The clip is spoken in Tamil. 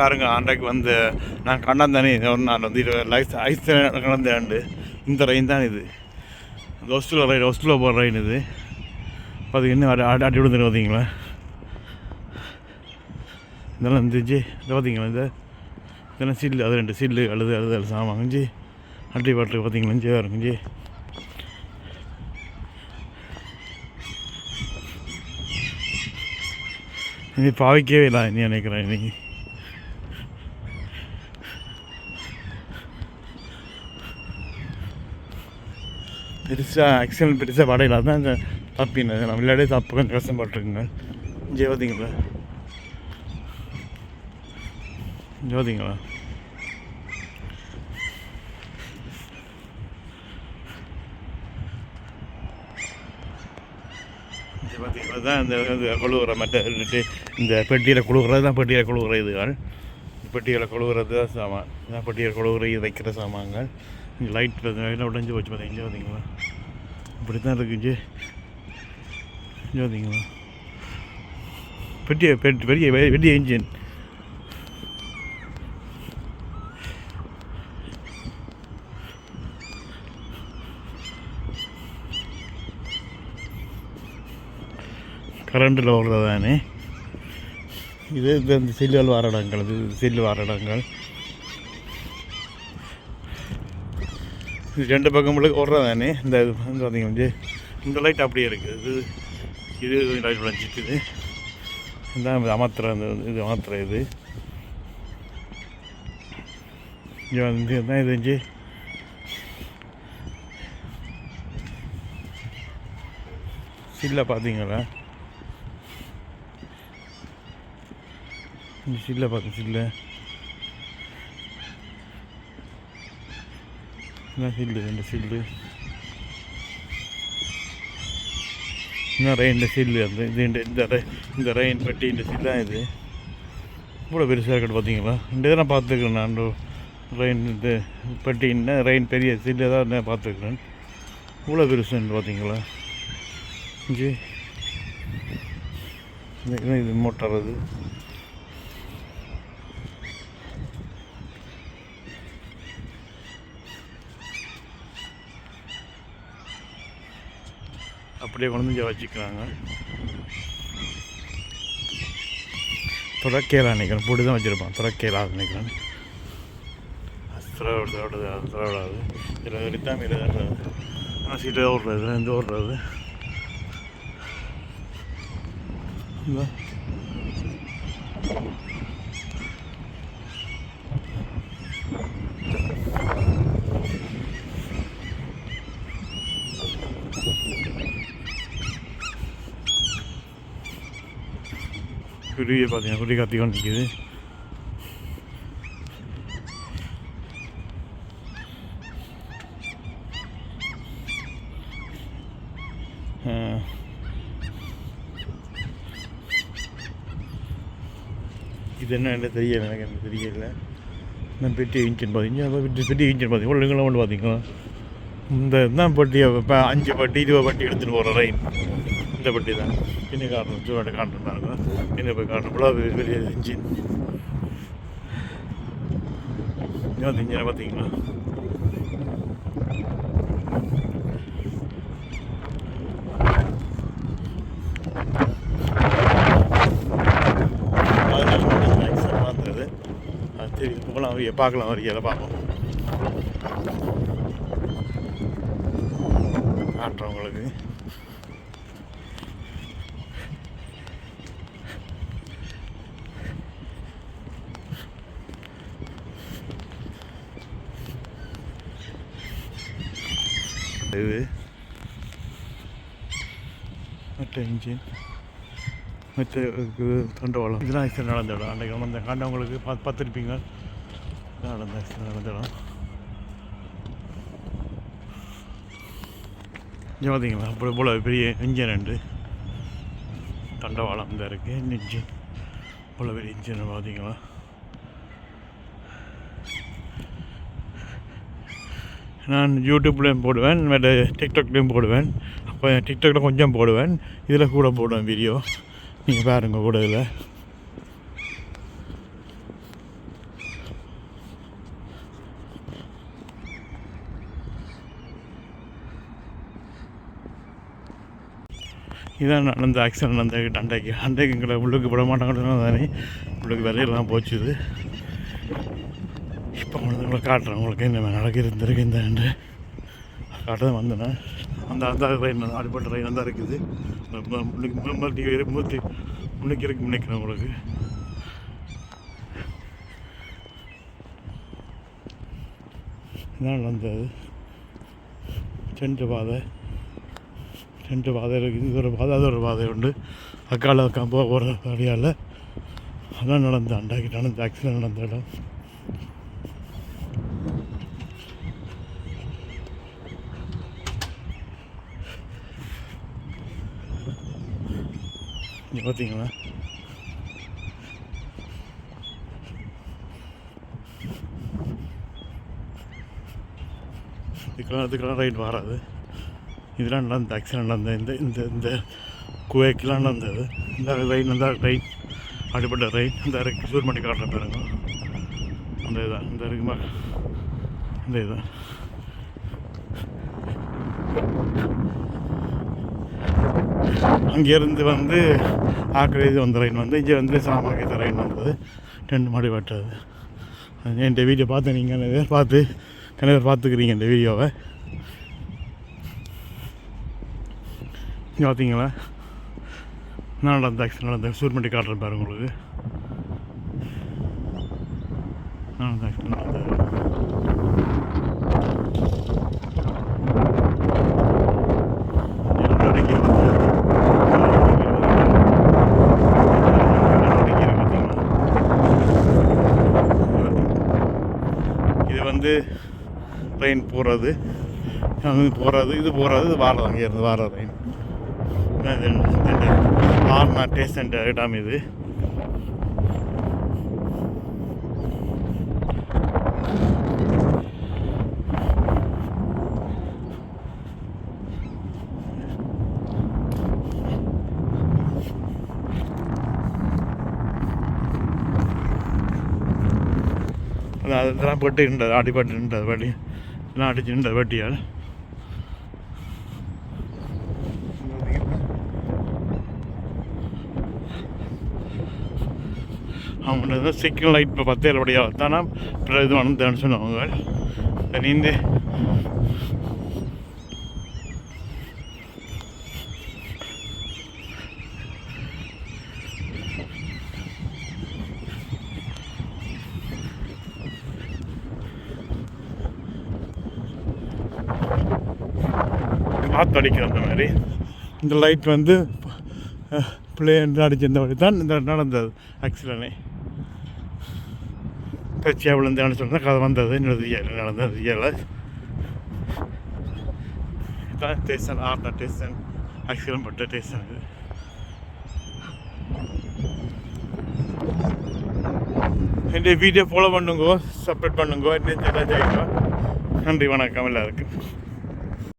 பாருங்க அன்றைக்கு வந்து நான் கண்டாந்தானே நாள் வந்து இது லைஸ் ஐஸ் கலந்தேன் இந்த ரெயின் தான் இது. இந்த ஹோஸ்டலில் ரெயின் ஹோஸ்டலில் போகிற ரெயின் இது. அது இன்னும் அடி அடி அடி விழுந்துட்டு பார்த்தீங்களா இதெல்லாம் இருந்துச்சு இதை பார்த்தீங்களா இந்த இதெல்லாம் சில்லு அது ரெண்டு சில்லு அழுது அழுது அழுது சாமாங்கஞ்சி அட்டி பாட்டில் பார்த்தீங்களா இஞ்சி இருக்குஞ்சி இனி பாவிக்கவே இல்லை இனி நினைக்கிறேன் இன்னைக்கு பெருசாக ஆக்சிடென்ட் பெருசாக படையில தான் இந்த தப்பினது நம்ம விளையாடே தப்பு கொஞ்சம் கஷ்டப்பட்டுருக்குங்க இங்கே பார்த்தீங்களா இங்கே பார்த்தீங்களா இங்கே தான் இந்த இந்த மற்ற இந்த பெட்டியில் கொழுகுறது தான் பெட்டியில் கொழுகுற இதுகள். பெட்டியில் கொழுகுறது தான் சாமான். இதான் பெட்டியில் கொழுகுற இது வைக்கிற சாமான்கள். இங்கே லைட் லைட் உடஞ்சி போச்சு பார்த்தீங்க பார்த்தீங்களா இப்படி தான் இருக்குது இங்கே பார்த்தீங்களா பெட்டிய பெட் பெரிய பெரிய இன்ஜின் கரண்டில் ஓடுறது தானே இது இந்த செல்லுகள் வர இடங்கள் இது செல்லு வர இடங்கள் ரெண்டு பக்கமும் ஓடுறது தானே இந்த இது வந்து பார்த்தீங்கன்னா இந்த லைட் அப்படியே இருக்குது. இது இது லைட் விளைஞ்சிட்டுது இந்த அமர்த்துற இந்த இது அமர்த்துற இது. இங்கே வந்து தான் இது இஞ்சி சில்லை பார்த்தீங்களா இந்த சில்லை பார்த்து சில்லை. என்ன ஃபீல்டு இந்த ஃபீல்டு இன்னும் ரெயின் சில்லு அந்த இது இந்த இந்த ரெ- இந்த ரெயின் பெட்டி இந்த சில்லாம் இது இவ்வளோ பெருசாக இருக்குது பார்த்தீங்களா இந்த இதை நான் பார்த்துக்கிறேன் நான் ரெயின் இது பெட்டின்னு ரெயின் பெரிய சில்லு தான் நான் பார்த்துருக்குறேன் இவ்வளோ பெருசுன்னு பார்த்தீங்களா இங்கே இது மோட்டார் அது அப்படியே கொண்டு வந்து வச்சுக்கிறாங்க. துறக்கேலா நினைக்கிறேன். போட்டு தான் வச்சுருப்பான். துறக்கேலா நினைக்கிறேன். அஸ்திரோடு விடுறது அஸ்திரோடாது விடாது எடுத்தாமல் இதில் ஆனால் சீட்டு ஓடுறது இந்த ஓடுறது. இந்த. குருவியை பார்த்தீங்கன்னா குருவி கத்தி கொண்டு நிற்கிது இது என்ன தெரியல எனக்கு எனக்கு தெரியல. நான் பெட்டி இன்ஜின் பார்த்தீங்க பெட்டி பெட்டி இன்ஜின் பார்த்தீங்க ஒழுங்கெல்லாம் ஒன்று பார்த்தீங்களா இந்த தான் பட்டி இப்போ அஞ்சு பட்டி இருபது பட்டி எடுத்துகிட்டு போகிற ரைன் இந்த பட்டி தான். பின்ன காட்டணும் சூடாட்டு காட்டுறாங்க பின்ன போய் காட்டணும் இவ்வளோ பெரிய பெரிய இன்ஜின் இந்த இன்ஜினை பார்த்தீங்களா? அதனால அது போகலாம் வரிய பார்க்கலாம். வரியலை பார்ப்போம். காட்டுறவங்களுக்கு இது. மற்ற இன்ஜின் மற்ற தொண்டவாளம். இதெல்லாம் ஆக்சிடென்ட் நடந்த இடம் அன்றைக்கு அந்த காண்டவங்களுக்கு பார்த்து பார்த்துருப்பீங்க நடந்த ஆக்சிடென்ட் நடந்த இடம் இங்கே பார்த்தீங்களா அப்படி போல் பெரிய இன்ஜின் ரெண்டு. தண்டவாளம் தான் இருக்குது இன்ஜின் இவ்வளோ பெரிய இன்ஜின் பார்த்தீங்களா நான் யூடியூப்லேயும் போடுவேன் மேலே டிக்டாக்லேயும் போடுவேன். அப்போ டிக்டாக்ல கொஞ்சம் போடுவேன் இதில் கூட போடுவேன் வீடியோ நீங்கள் பாருங்கள் கூட இதில். இதான் நடந்த ஆக்சிடென்ட் நடந்த அண்டைக்கு அண்டைக்கு எங்களை உள்ளுக்கு விட மாட்டாங்கன்னு தானே உள்ளுக்கு வேலையெல்லாம் போச்சுது. இது இப்போ வந்து உங்களை காட்டுறேன். உங்களுக்கு என்ன நடக்க இந்த ஆண்டு தான் வந்தேன்? அந்த அந்த ட்ரெயின் அடிப்பட்ட ட்ரெயின் தான் இருக்குது. முன்னுக்கு முன்னாடி மூத்தி இருக்கு முன்னிக்கிறேன் உங்களுக்கு. என்ன நடந்தது? சென்று பாதை. ரெண்டு பாதை இருக்குது. இது ஒரு பாதை அது ஒரு பாதை உண்டு. அக்கால அக்கா போக போகிற வழியால். அதான் நடந்த அண்டாக்கி நடந்த ஆக்சிடென்ட் நடந்த இடம். இங்கே பார்த்தீங்களா இதுக்கெல்லாம் இதுக்கெல்லாம் ரைட் வராது. இதெல்லாம் நடந்தது ஆக்சிடென்ட் நடந்தது. இந்த இந்த இந்த குவைக்கெலாம் நடந்தது. இந்த ரைட் இந்த ரைட் அடிப்பட்ட ரைட் இந்த இருக்கு சூர் பண்ணி காட்டுற பாருங்க. அந்த இதான் இந்த இருக்குமா இந்த இதான். அங்கேருந்து வந்து ஆக்கிரேது வந்த ரைன் வந்து இங்கே வந்து சாமாக்கியத்த ரைன் வந்தது. டென்ட் மாடி வெட்டது. என்கிட்ட வீடியோ பார்த்து நீங்கள் நிறைய பேர் பார்த்து நிறைய பேர் பார்த்துக்கிறீங்க இந்த வீடியோவை இங்கே பார்த்தீங்களா என்ன நடந்த ஆக்சிடென்ட் நடந்த சூர்மண்டி காட்டுறேன் பாருங்க உங்களுக்கு. நடந்த ஆக்சிடென்ட் நடந்தது. பார்த்தீங்களா? ட்ரெயின் போகிறது அங்கே போகிறது இது போகிறது இது வாரது அங்கேருந்து வார ட்ரெயின் ஆர்னா டேஸ்ட் இடம் இது அது அதெல்லாம் பெட்டுகின்றது அடிபட்டுகின்றது வட்டி எல்லாம் அடிச்சுகின்றது வட்டியால் அவங்களோட சிக்னல் லைட் இப்போ பத்தேழு படியாக தானே இது வந்து சொன்னவங்க நீந்து காற்று அடிக்கிற அந்த மாதிரி. இந்த லைட் வந்து பிள்ளைங்க அடிச்சிருந்த வழி தான் இந்த நடந்தது ஆக்சிடென்ட் கட்சியாக விழுந்து சொன்னால் கதை வந்தது என்னது நடந்தது ஏழை இதான் ஸ்டேஷன் ஆர்டா ஸ்டேஷன் ஆக்சிடென்ட் பட்ட ஸ்டேஷன் இது என்னுடைய வீடியோ ஃபாலோ பண்ணுங்க சப்ஸ்கிரைப் பண்ணுங்க என்ன செய்யுங்க நன்றி வணக்கம் எல்லாருக்கும்.